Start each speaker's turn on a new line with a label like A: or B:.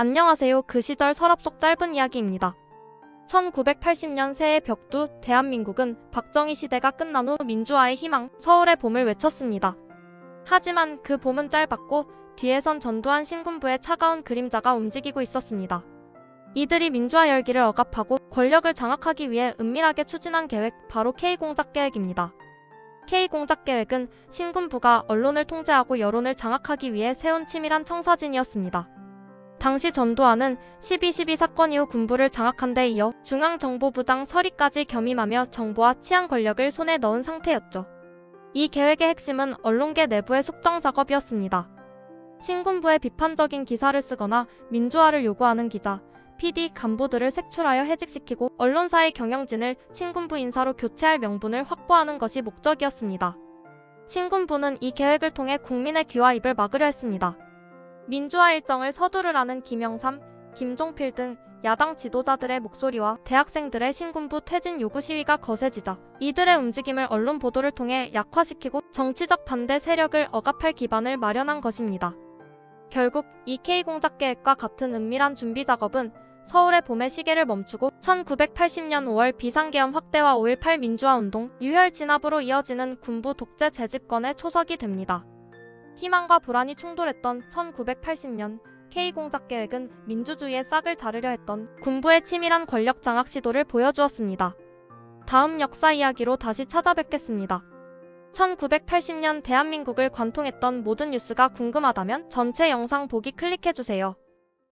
A: 안녕하세요. 그 시절 서랍 속 짧은 이야기입니다. 1980년 새해 벽두 대한민국은 박정희 시대가 끝난 후 민주화의 희망, 서울의 봄을 외쳤습니다. 하지만 그 봄은 짧았고 뒤에선 전두환 신군부의 차가운 그림자가 움직이고 있었습니다. 이들이 민주화 열기를 억압하고 권력을 장악하기 위해 은밀하게 추진한 계획 바로 K공작 계획입니다. K공작 계획은 신군부가 언론을 통제하고 여론을 장악하기 위해 세운 치밀한 청사진이었습니다. 당시 전두환은 12.12 사건 이후 군부를 장악한 데 이어 중앙정보부장 서리까지 겸임하며 정보와 치안 권력을 손에 넣은 상태였죠. 이 계획의 핵심은 언론계 내부의 숙정 작업이었습니다. 신군부의 비판적인 기사를 쓰거나 민주화를 요구하는 기자, PD 간부들을 색출하여 해직시키고 언론사의 경영진을 신군부 인사로 교체할 명분을 확보하는 것이 목적이었습니다. 신군부는 이 계획을 통해 국민의 귀와 입을 막으려 했습니다. 민주화 일정을 서두르라는 김영삼, 김종필 등 야당 지도자들의 목소리와 대학생들의 신군부 퇴진 요구 시위가 거세지자 이들의 움직임을 언론 보도를 통해 약화시키고 정치적 반대 세력을 억압할 기반을 마련한 것입니다. 결국 이 K공작 계획과 같은 은밀한 준비 작업은 서울의 봄의 시계를 멈추고 1980년 5월 비상계엄 확대와 5.18 민주화운동, 유혈 진압으로 이어지는 군부 독재 재집권의 초석이 됩니다. 희망과 불안이 충돌했던 1980년 K공작 계획은 민주주의의 싹을 자르려 했던 군부의 치밀한 권력 장악 시도를 보여주었습니다. 다음 역사 이야기로 다시 찾아뵙겠습니다. 1980년 대한민국을 관통했던 모든 뉴스가 궁금하다면 전체 영상 보기 클릭해주세요.